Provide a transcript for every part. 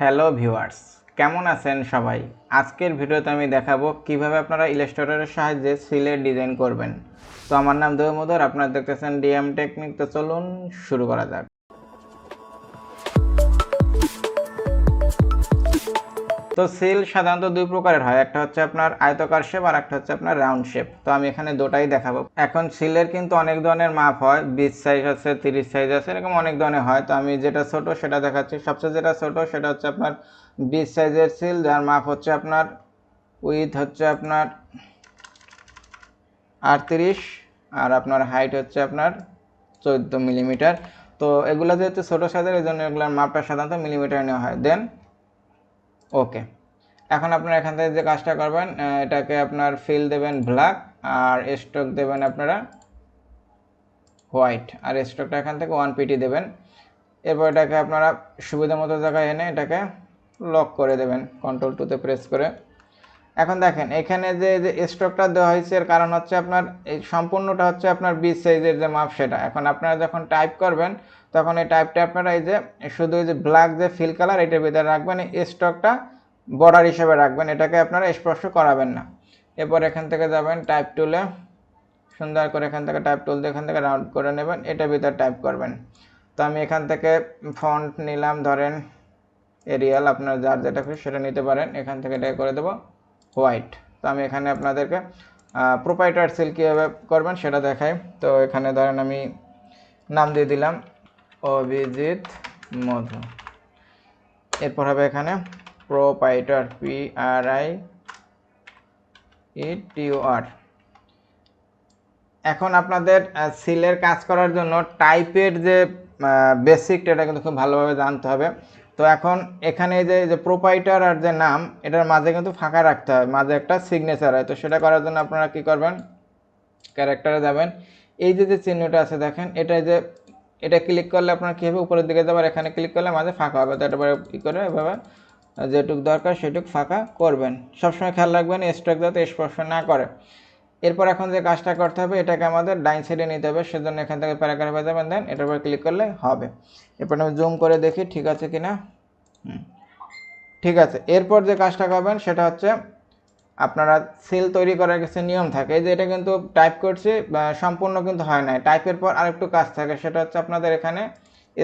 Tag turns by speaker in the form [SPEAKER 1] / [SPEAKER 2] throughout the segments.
[SPEAKER 1] Hello viewers কেমন আছেন সবাই? আজকের ভিডিওতে আমি দেখাবো কীভাবে আপনারা ইলাস্ট্রেটরের সাহায্যে সিলের ডিজাইন করবেন। তো আমার নাম দেবমোদর আপনারা দেখতেছেন ডিএম টেকনিক তো চলুন শুরু করা যাক। তো সিল সাধারণত দুই প্রকারের হয়। একটা হচ্ছে আপনার আয়তকার শেপ আর একটা হচ্ছে আপনার রাউন্ড শেপ তো আমি এখানে দুটাই দেখাবো। এখন সিলের কিন্তু অনেক ধরনের মাপ হয়। বিশ সাইজ আছে, তিরিশ সাইজ আছে, এরকম অনেক ধরনের হয়। তো আমি যেটা ছোট সেটা দেখাচ্ছি। সবচেয়ে যেটা ছোট সেটা হচ্ছে আপনার বিশ সাইজের সিল, যার মাপ হচ্ছে আপনার উইথ হচ্ছে আপনার আটত্রিশ আর আপনার হাইট হচ্ছে আপনার চোদ্দ মিলিমিটার তো এগুলো যেহেতু ছোটো সাইজের এই জন্য এগুলোর মাপটা সাধারণত মিলিমিটার নেওয়া হয়। দেন ওকে। এখন আপনারা এখান থেকে যে কাজটা করবেন এটাকে আপনার ফিল দেবেন ব্ল্যাক আর স্ট্রোক দেবেন আপনারা হোয়াইট আর স্ট্রোকটা এখান থেকে ওয়ান পিটি দেবেন। এরপর এটাকে আপনারা সুবিধা মতো জায়গায় এনে এটাকে লক করে দেবেন। কন্ট্রোল টুতে প্রেস করে। এখন দেখেন, এখানে যে যে স্ট্রোকটা দেওয়া হয়েছে, এর কারণ হচ্ছে আপনার, এই সম্পূর্ণটা হচ্ছে আপনার বিশ সাইজের যে মাপ সেটা। এখন আপনারা যখন টাইপ করবেন, তখন এই টাইপটা আপনারা এই যে, শুধু এই যে ব্ল্যাক যে ফিল কালার এটার ভিতরে রাখবেন, এই স্ট্রোকটা বর্ডার হিসেবে রাখবেন। এটাকে আপনারা স্পর্শ করাবেন না। এরপর এখান থেকে যাবেন টাইপ টুলে সুন্দর করে এখান থেকে টাইপ টুল দিয়ে এখান থেকে রাউন্ড করে নেবেন, এটার ভিতরে টাইপ করবেন। তো আমি এখান থেকে ফন্ট নিলাম, ধরেন এরিয়াল আপনার যার যেটা খুশি সেটা নিতে পারেন। এখান থেকে এটা করে দেবো। হোয়াইট। তো আমি এখানে আপনাদেরকে প্রোপাইটার সেল কীভাবে করবেন সেটা দেখাই। তো এখানে ধরেন আমি নাম দিয়ে দিলাম, অভিজিৎ মধু। এরপর হবে এখানে proprietor P R I E tube R এখন আপনাদের সিলের কাজ করার জন্য টাইপের যে বেসিকটা এটা কিন্তু খুব ভালোভাবে জানতে হবে। তো এখন এখানে যে যে প্রোপাইটার আর যে নাম, এটার মাঝে কিন্তু ফাঁকা রাখতে হবে মাঝে একটা সিগনেচার হয়। তো সেটা করার জন্য আপনারা কি করবেন? ক্যারেক্টারে যাবেন। এই যে যে চিহ্নটা আছে দেখেন, এটা যে, এটা ক্লিক করলে আপনার কী হবে? উপরের দিকে যাবার এখানে ক্লিক করলে মাঝে ফাঁকা হবে। তো এটা পরে কী করে এভাবে যেটুক দরকার সেটুক ফাঁকা করবেন। সবসময় খেয়াল রাখবেন স্ট্রোক যাতে স্পর্শ না করে। এরপর এখন যে কাজটা করতে হবে, এটাকে আমাদের ডাইন সাইডে নিতে হবে, সেজন্য এখান থেকে প্যারাগ্রাফে যাবেন দেন এটার উপর ক্লিক করলে হবে। এরপর আমি জুম করে দেখি, ঠিক আছে কিনা? হুম। ঠিক আছে, এরপর যে কাজটা করবেন, সেটা হচ্ছে আপনারা সেল তৈরি করার কিছু নিয়ম থাকে। যে এটা কিন্তু টাইপ করছি সম্পূর্ণ কিন্তু হয় না টাইপের পর আরেকটু কাজ থাকে, সেটা হচ্ছে আপনাদের এখানে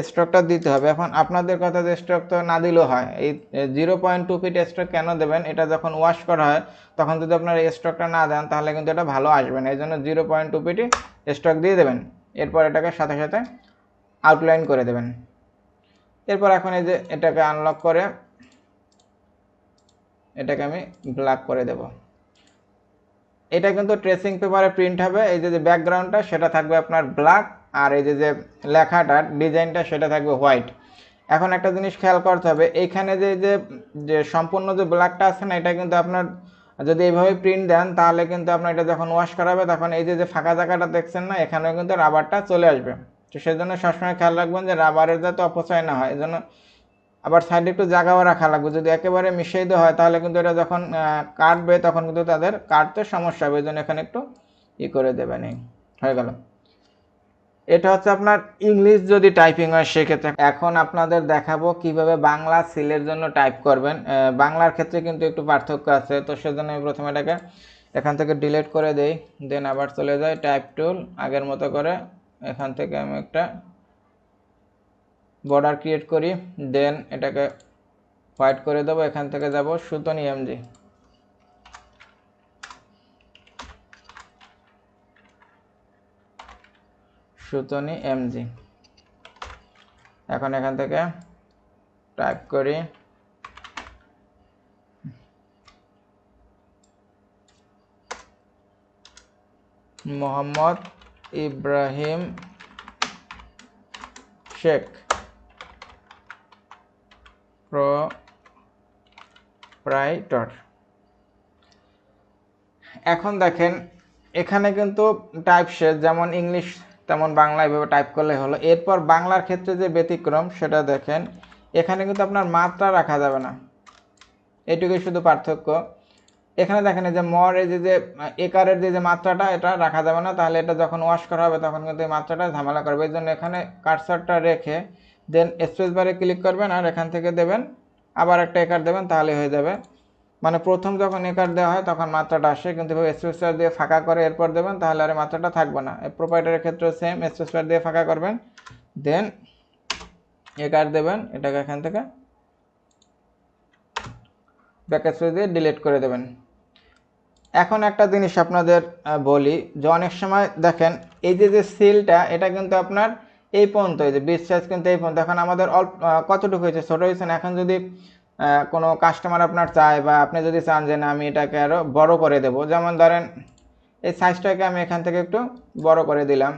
[SPEAKER 1] স্ট্রোকটা দিতে হবে। এখন আপনাদের কথা যে স্ট্রোক তো না দিলেও হয়। এই zero point two feet stroke কেন দেবেন? এটা যখন ওয়াশ করা হয়, তখন যদি আপনারা এই স্ট্রোকটা না দেন, তাহলে কিন্তু এটা ভালো আসবে না। এই জন্য জিরো পয়েন্ট টু ফিটই স্ট্রোক দিয়ে দেবেন। এরপর এটাকে সাথে সাথে আউটলাইন করে দেবেন। এরপর এখন এই যে এটাকে আনলক করে, এটাকে আমি ব্ল্যাক করে দেব। এটা কিন্তু ট্রেসিং পেপারে প্রিন্ট হবে। এই যে ব্যাকগ্রাউন্ডটা সেটা থাকবে আপনার ব্ল্যাক আর এই যে যে লেখাটার ডিজাইনটা সেটা থাকবে হোয়াইট। এখন একটা জিনিস খেয়াল করতে হবে এইখানে যে যে যে সম্পূর্ণ যে ব্ল্যাকটা আছে না, এটা কিন্তু আপনার যদি এইভাবে প্রিন্ট দেন, তাহলে কিন্তু আপনার এটা যখন ওয়াশ করাবে তখন এই যে যে ফাঁকা জায়গাটা দেখছেন না, এখানেও কিন্তু রাবারটা চলে আসবে। তো সেজন্য সবসময় খেয়াল রাখবেন যে রাবারের যাতে অপচয় না হয় এই জন্য আবার সাইডে একটু জায়গাও রাখা লাগবে। যদি একেবারে মিশিয়ে দেওয়া হয়, তাহলে কিন্তু এটা যখন কাটবে, তখন কিন্তু তাদের কাটতে সমস্যা হবে এই জন্য এখানে একটু ই করে দেবেন হয়ে গেল। এটা হচ্ছে আপনার ইংলিশ যদি টাইপিং হয়, সেক্ষেত্রে এখন আপনাদের দেখাবো কীভাবে বাংলা সিলের জন্য টাইপ করবেন। বাংলার ক্ষেত্রে কিন্তু একটু পার্থক্য আছে, তো সেজন্য আমি প্রথমে এটাকে এখান থেকে ডিলিট করে দেই দেন আবার চলে যাই টাইপ টুল আগের মতো করে এখান থেকে আমি একটা বর্ডার ক্রিয়েট করি দেন এটাকে হোয়াইট করে দেবো, এখান থেকে যাব সুতনি এমজি সুতনি এমজি। এখন এখান থেকে টাইপ করি। মোহাম্মদ ইব্রাহিম শেখ। প্রোপ্রাইটর এখন দেখেন, এখানে কিন্তু টাইপ শেষ, যেমন ইংলিশ তেমন বাংলা এভাবে টাইপ করলে হলো। এরপর বাংলার ক্ষেত্রে যে ব্যতিক্রম, সেটা দেখেন। এখানে কিন্তু আপনার মাত্রা রাখা যাবে না। এটুকুই শুধু পার্থক্য। এখানে দেখেন যে মর এই যে যে, একারের যে যে মাত্রাটা, এটা রাখা যাবে না। তাহলে এটা যখন ওয়াশ করা হবে, তখন কিন্তু এই মাত্রাটা ঝামেলা করবে। এই জন্য এখানে কার্সারটা রেখে দেন স্পেস বারে ক্লিক করবেন আর এখান থেকে দেবেন। আবার একটা একার দেবেন, তাহলে হয়ে যাবে। মানে প্রথম যখন একার দেওয়া হয়, তখন মাত্রাটা আসে। কিন্তু স্পেস বার দিয়ে ফাঁকা করে এরপর দেবেন, তাহলে আর মাত্রাটা থাকবে না। প্রোপাইটারের ক্ষেত্রে সেম স্পেস বার দিয়ে ফাঁকা করবেন। দেন একার দেবেন, এটাকে এখান থেকে ব্যাকস্পেস দিয়ে ডিলিট করে দেবেন। এখন একটা জিনিস আপনাদের বলি, যে অনেক সময় দেখেন, এই যে যে সিলটা এটা কিন্তু আপনার এই পর্যন্ত এই যে বিশ সাইজ কিন্তু এই পর্যন্ত। এখন আমাদের অল্প কতটুকু হয়েছে? ছোটো হয়েছে এখন যদি কোনো কাস্টমার আপনার চায় বা আপনি যদি চান যে না, আমি এটাকে আরও বড় করে দেবো, যেমন ধরেন এই সাইজটাকে আমি এখান থেকে একটু বড় করে দিলাম।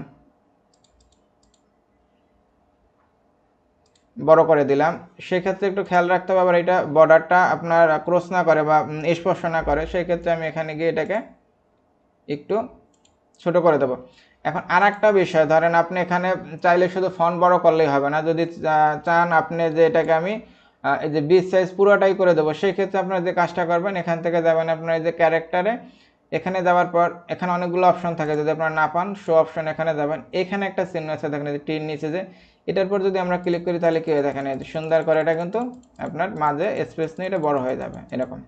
[SPEAKER 1] বড় করে দিলাম। সেক্ষেত্রে একটু খেয়াল রাখতে হবে, আবার এটা বর্ডারটা আপনার ক্রস না করে বা স্পর্শ না করে সেই ক্ষেত্রে আমি এখানে গিয়ে এটাকে একটু ছোট করে দেবো। এখন আর একটা বিষয়, ধরেন আপনি এখানে চাইলে শুধু ফন্ট বড় করলেই হবে না, যদি চান আপনি যে এটাকে আমি এই যে বিশ সাইজ পুরোটাই করে দেবো। সেই ক্ষেত্রে আপনারা যে কাজটা করবেন, এখান থেকে যাবেন আপনার এই যে ক্যারেক্টারে এখানে যাওয়ার পর এখানে অনেকগুলো অপশন থাকে, যদি আপনারা না পান শো অপশন এখানে যাবেন। এখানে একটা চিহ্ন আছে, দেখেন যে টির নিচে যে, এটার পর যদি আমরা ক্লিক করি, তাহলে কি হয়ে, দেখেন সুন্দর করে এটা কিন্তু আপনার মাঝে স্পেস নিয়ে এটা বড় হয়ে যাবে, এরকম।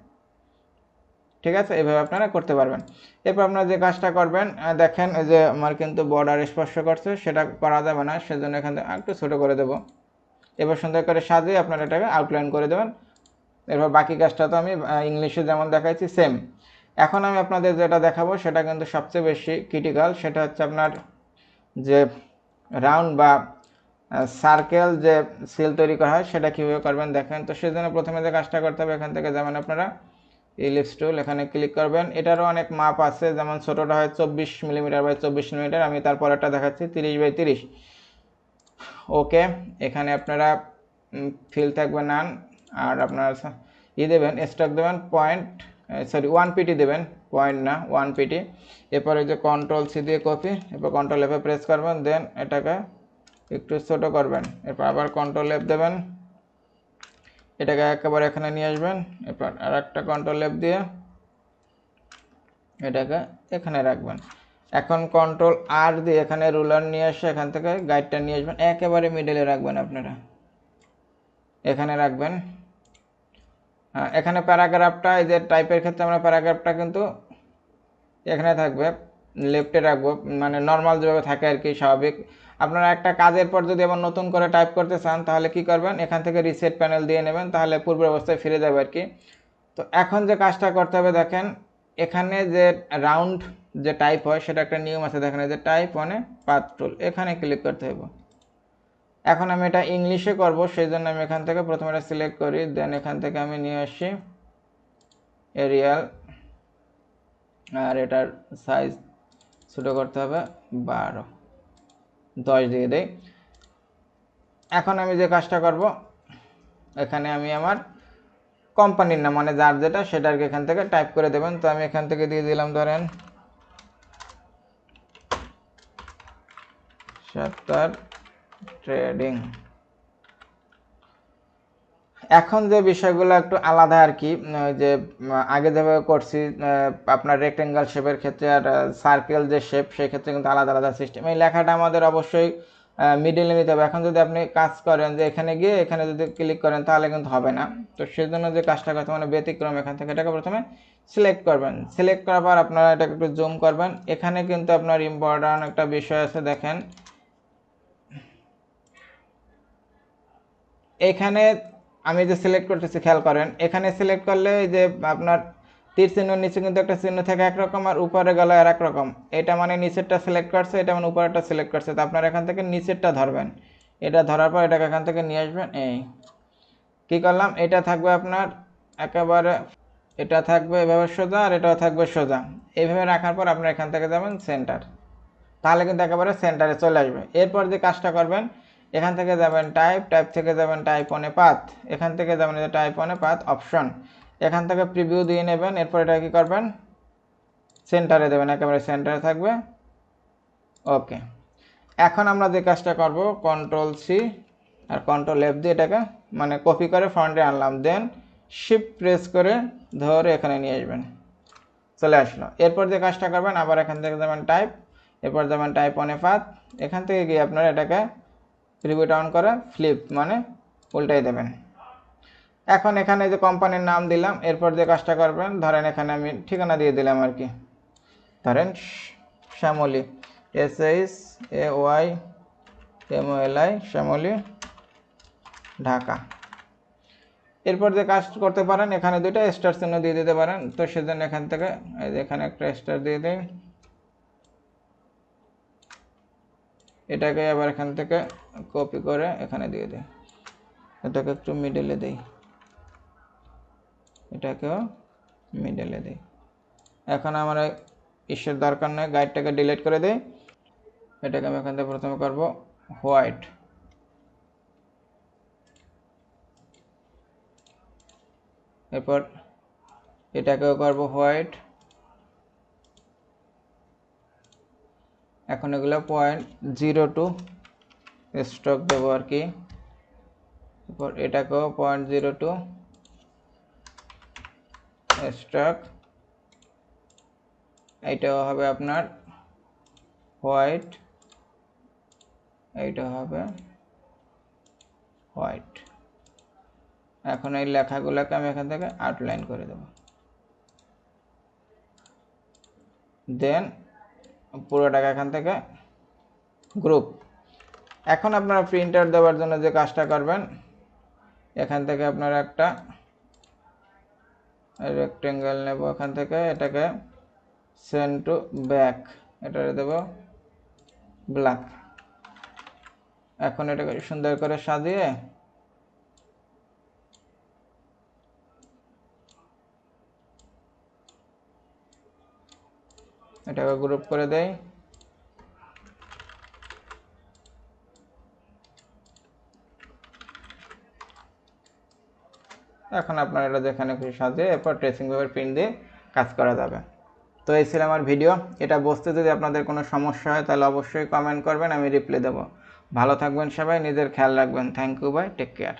[SPEAKER 1] ঠিক আছে? এভাবে আপনারা করতে পারবেন। এরপর আপনারা যে কাজটা করবেন দেখেন যে আমার কিন্তু বর্ডার স্পর্শ করছে, সেটা করা যাবে না, সেজন্য এখান থেকে একটু ছোটো করে দেবো। এবার সুন্দর করে সাজিয়ে আপনারা এটাকে আউটলাইন করে দেবেন। এরপর বাকি কাজটা তো আমি ইংলিশে যেমন দেখাইছি সেম এখন আমি আপনাদের যেটা দেখাবো, সেটা কিন্তু সবচেয়ে বেশি ক্রিটিক্যাল সেটা হচ্ছে আপনার যে রাউন্ড বা সার্কেল যে সিল তৈরি করা হয়, সেটা কীভাবে করবেন দেখেন। তো সেজন্য প্রথমে যে কাজটা করতে হবে, এখান থেকে যেমন আপনারা ইলিপস টুল এখানে ক্লিক করবেন। এটারও অনেক মাপ আছে, যেমন ছোটোটা হয় চব্বিশ মিলিমিটার বাই চব্বিশ মিলিমিটার আমি তারপর একটা দেখাচ্ছি, তিরিশ বাই তিরিশ। ওকে, এখানে আপনারা ফিল থাকবে নান আর আপনার ই দেবেন স্টক দেবেন পয়েন্ট সরি ওয়ান পিটি দেবেন পয়েন্ট না ওয়ান পিটি এরপরে যে কন্ট্রোল সি দিয়ে কপি এরপর কন্ট্রোল এফে প্রেস করবেন দেন এটাকে একটু ছোট করবেন। এরপর আবার কন্ট্রোল এফ দেবেন, এটাকে একেবারে এখানে নিয়ে আসবেন, এরপর আর একটা কন্ট্রোল এফ দিয়ে এটাকে এখানে রাখবেন। এখন কন্ট্রোল আর দিয়ে এখানে রুলার নিয়ে এসে এখান থেকে গাইডটা নিয়ে আসবেন। একেবারে মিডলে রাখবেন আপনারা। এখানে রাখবেন। এখানে প্যারাগ্রাফটা এই যে টাইপের ক্ষেত্রে আমরা প্যারাগ্রাফটা কিন্তু এখানে থাকবে লেফটে রাখব মানে নর্মাল যেভাবে থাকে আর কি, স্বাভাবিক। আপনারা একটা কাজের পর যদি আবার নতুন করে টাইপ করতে চান, তাহলে কি করবেন? এখান থেকে রিসেট প্যানেল দিয়ে নেবেন, তাহলে পূর্বের অবস্থায় ফিরে যাবে আর কি। তো এখন যে কাজটা করতে হবে, দেখেন এখানে যে রাউন্ড যে টাইপ হয়, সেটা একটা নিয়ম আছে। দেখেন যে টাইপ মানে পাথ টুল এখানে ক্লিক করতে হবে এখন আমি এটা ইংলিশে করব সেই জন্য আমি এখান থেকে প্রথমে এটা সিলেক্ট করি দেন এখান থেকে আমি নিয়ে আসি এরিয়াল আর এটার সাইজ ছোটো করতে হবে বারো, দশ দিয়ে দেই। এখন আমি যে কাজটা করব, এখানে আমি আমার কোম্পানির নাম মানে যার যেটা সেটা আর কি এখান থেকে টাইপ করে দেবেন। তো আমি এখান থেকে দিয়ে দিলাম ধরেন সাত্তার ট্রেডিং এখন যে বিষয়গুলো একটু আলাদা আর কি যে আগে যেভাবে করছি আপনার রেক্টেঙ্গেল শেপের ক্ষেত্রে আর সার্কেল যে শেপ সেই ক্ষেত্রে কিন্তু আলাদা আলাদা সিস্টেম এই লেখাটা আমাদের অবশ্যই মিডিলে নিতে হবে। এখন যদি আপনি কাজ করেন যে এখানে গিয়ে এখানে যদি ক্লিক করেন তাহলে কিন্তু হবে না। তো সেই জন্য যে কাজটা করতে মানে ব্যতিক্রম এখান থেকে এটাকে প্রথমে সিলেক্ট করবেন। সিলেক্ট করার পর আপনারা এটাকে একটু জুম করবেন। এখানে কিন্তু আপনার ইম্পর্ট্যান্ট একটা বিষয় আছে, দেখেন। এখানে আমি যে সিলেক্ট করতেছি, খেয়াল করেন। এখানে সিলেক্ট করলে যে আপনার তীর চিহ্ন, নিচে কিন্তু একটা চিহ্ন থাকে একরকম আর উপরে গেল আর এক রকম এটা মানে নিচেরটা সিলেক্ট করছে, এটা মানে উপরেরটা সিলেক্ট করছে। তো আপনার এখান থেকে নিচেরটা ধরবেন। এটা ধরার পর এটাকে এখান থেকে নিয়ে আসবেন, এই। কি করলাম? এটা থাকবে আপনার একেবারে, এটা থাকবে এভাবে সোজা আর এটাও থাকবে সোজা। এইভাবে রাখার পর আপনার এখান থেকে যাবেন সেন্টার তাহলে কিন্তু একেবারে সেন্টারে চলে আসবে। এরপর যে কাজটা করবেন, এখান থেকে যাবেন টাইপ টাইপ থেকে যাবেন টাইপ অনে পাথ। এখান থেকে যাবেন টাইপ অনে পাথ অপশন এখান থেকে প্রিভিউ দিয়ে নেবেন, এরপর এটা কি করবেন? সেন্টারে দেবেন, একেবারে সেন্টারে থাকবে। ওকে এখন আমরা যে কাজটা করব কন্ট্রোল সি আর কন্ট্রোল এফ দিয়ে এটাকে মানে কপি করে ফ্রন্টে আনলাম। দেন শিফট প্রেস করে ধরে এখানে নিয়ে আসবেন। চলে আসলো। এরপর যে কাজটা করবেন, আবার এখান থেকে যাবেন টাইপ এরপর যাবেন টাইপ অনে পাথ এখান থেকে গিয়ে আপনারা এটাকে প্রিভিউটা অন করে ফ্লিপ মানে উল্টাই দেবেন। এখন এখানে যে কোম্পানির নাম দিলাম, এরপর যে কাজটা করবেন, ধরেন এখানে আমি ঠিকানা দিয়ে দিলাম আর কি। ধরেন Shyamoli S H A Y M L I Shyamoli, Dhaka. এরপর যে কাজ করতে পারেন, এখানে দুটো স্টার চিহ্ন দিয়ে দিতে পারেন। তো সেজন্য এখান থেকে এখানে একটা স্টার দিয়ে দিই। এটাকে আবার এখান থেকে কপি করে এখানে দিয়ে দিই। এটাকে একটু মিডলে দিই। এটাকেও মিডলে দিই। এখন আমার ইসের দরকার নেই গাইডটাকে ডিলিট করে দিই। এটাকে আমি এখান থেকে প্রথমে করব হোয়াইট এরপর এটাকেও করব হোয়াইট এখন এগুলো পয়েন্ট জিরো টু স্ট্রোক দেবো আর কি। এরপর এটাকেও পয়েন্ট জিরো টু স্ট্রোক এইটাও হবে আপনার হোয়াইট। এইটা হবে হোয়াইট। এখন এই লেখাগুলোকে আমি এখান থেকে আউটলাইন করে দেব। দেন পুরোটাকে এখান থেকে গ্রুপ। এখন আপনারা প্রিন্টার দেওয়ার জন্য যে কাজটা করবেন, এখান থেকে আপনারা একটা রেক্টেঙ্গেল নেব এখান থেকে, এটাকে সেন্ড টু ব্যাক এটা দেব ব্ল্যাক এখন এটাকে সুন্দর করে সাজিয়ে এটাকে গ্রুপ করে দেই। এখন আপনার এটা যেখানে খুশি সাজিয়ে এরপর ট্রেসিং পেপার প্রিন্ট দিয়ে কাজ করা যাবে। তো এই ছিল আমার ভিডিও এটা বসতে যদি আপনাদের কোনো সমস্যা হয়, তাহলে অবশ্যই কমেন্ট করবেন, আমি রিপ্লাই দেবো। ভালো থাকবেন সবাই, নিজের খেয়াল রাখবেন। Thank you bye take care